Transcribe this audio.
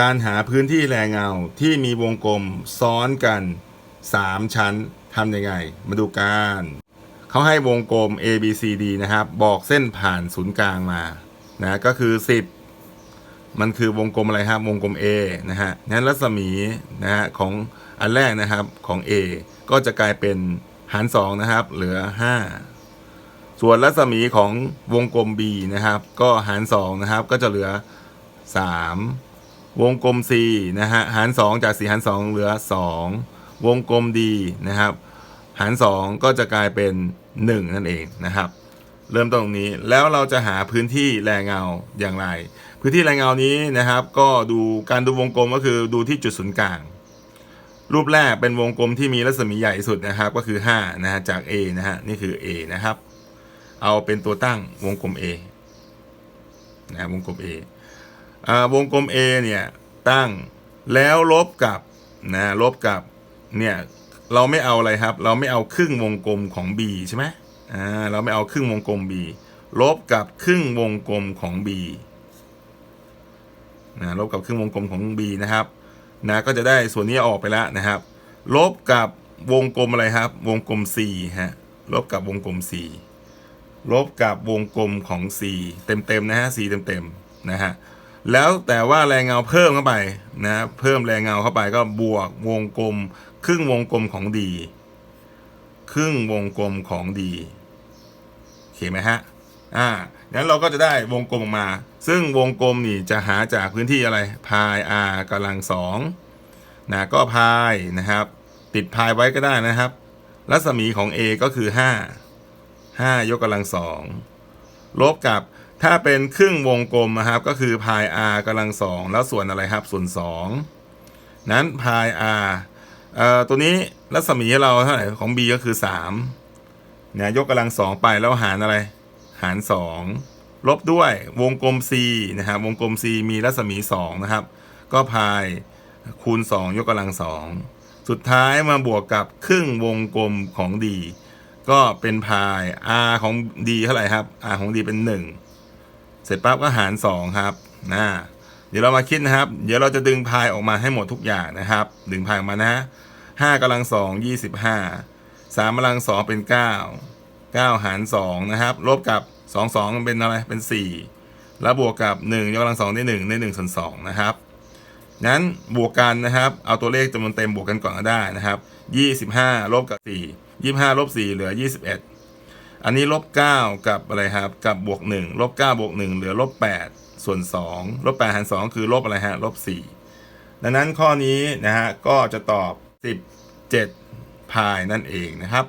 การหาพื้นที่แรงเงาที่มีวงกลมซ้อนกัน 3 ชั้นทำยังไง มาดูกันเขาให้วงกลม A B C D นะครับ บอกเส้นผ่านศูนย์กลางมานะก็คือ 10 มันคือวงกลมอะไรครับ วงกลม A นะฮะนั้นรัศมีนะฮะของอันแรกนะครับของ A ก็จะกลายเป็นหาร2นะครับ เหลือ 5 ส่วนรัศมีของวงกลม B นะครับ ก็หาร2นะครับ ก็จะเหลือ 3 วงกลม C นะฮะหาร 2 จาก 4 หาร 2 เหลือ 2 วงกลม D นะครับ หาร 2 ก็จะกลายเป็น 1 นั่นเองนะครับ เริ่มต้นตรงนี้แล้วเราจะหาพื้นที่แรงเงาอย่างไร พื้นที่แรงเงานี้นะครับ ก็ดูการดูวงกลมก็คือดูที่จุดศูนย์กลาง รูปแรกเป็นวงกลมที่มีรัศมีใหญ่สุดนะครับ ก็คือ5นะฮะจาก A นะฮะนี่คือ A นะครับ เอาเป็นตัวตั้งวงกลม A นะวงกลม A วงกลม A เนี่ยตั้งแล้วลบกับนะลบกับเนี่ยเราไม่เอาอะไรครับ เราไม่เอาครึ่งวงกลมของ B ใช่ไหมอ่าเราไม่เอาครึ่งวงกลม B ลบกับครึ่งวงกลมของ B นะลบกับครึ่งวงกลมของ B นะครับนะก็จะได้ส่วนนี้ออกไปแล้วนะครับ ลบกับวงกลมอะไรครับ วงกลม C ฮะลบกับวงกลม C ลบกับวงกลมของ C เต็มๆนะฮะ C เต็มๆนะฮะ แล้วแต่ว่าแรงเงาเพิ่มเข้าไปนะเพิ่มแรงเงาเข้าไปก็บวกวงกลม ครึ่งวงกลมของ D ครึ่งวงกลมของ D โอเคไหมฮะอ่างั้นเราก็จะได้วงกลมออกมา ซึ่งวงกลมนี่จะหาจากพื้นที่อะไรพาย r กำลังสองนะก็พายนะครับ ติดพายไว้ก็ได้นะครับ รัศมีของ A ก็คือ 5 5 ยกกำลังสองลบกับ ถ้าเป็นครึ่งวงกลมนะครับ ก็คือพาย r กำลังสองแล้วส่วนอะไรครับส่วน 2 นั้นพาย r เอ่อตัวนี้รัศมีเราเท่าไหร่ของ b ก็คือ3เนี่ยยกกำลังสองไปแล้วหารอะไร หาร 2 ลบด้วยวงกลม c นะครับวงกลม c มีรัศมี 2 นะครับ ก็พายคูณ 2 ยกกำลังสองสุดท้ายมาบวกกับครึ่งวงกลมของ d ก็เป็นพาย r ของ d เท่าไหร่ครับ r ของ d เป็น 1 เสร็จปั๊บก็หาร2ครับนะเดี๋ยวเรามาคิดนะครับ เดี๋ยวเราจะดึงพายออกมาให้หมดทุกอย่างนะครับ ดึงพายออกมานะห้ากำลังสองยี่สิบห้าสามกำลังสองเป็นเก้าเก้าหารสองนะครับลบกับสองสองเป็นอะไรเป็นสี่แล้วบวกกับหนึ่งยกกำลังสองได้หนึ่งได้หนึ่งส่วนสองนะครับนั้นบวกกันนะครับ เอาตัวเลขจำนวนเต็มบวกกันก่อนก็ได้นะครับยี่สิบห้าลบกับสี่ยี่ห้าลบสี่เหลือยี่สิบเอันนี้ลบเก้ากับอะไรครับ กับบวกหนึ่งลบเก้าบวกหนึ่งเหลือลบแปดส่วนสองลบแปดหารสองคือลบอะไรฮะลบสี่ดังนั้นข้อนี้นะฮะก็จะตอบสิบเจ็ดพายนั่นเองนะครับ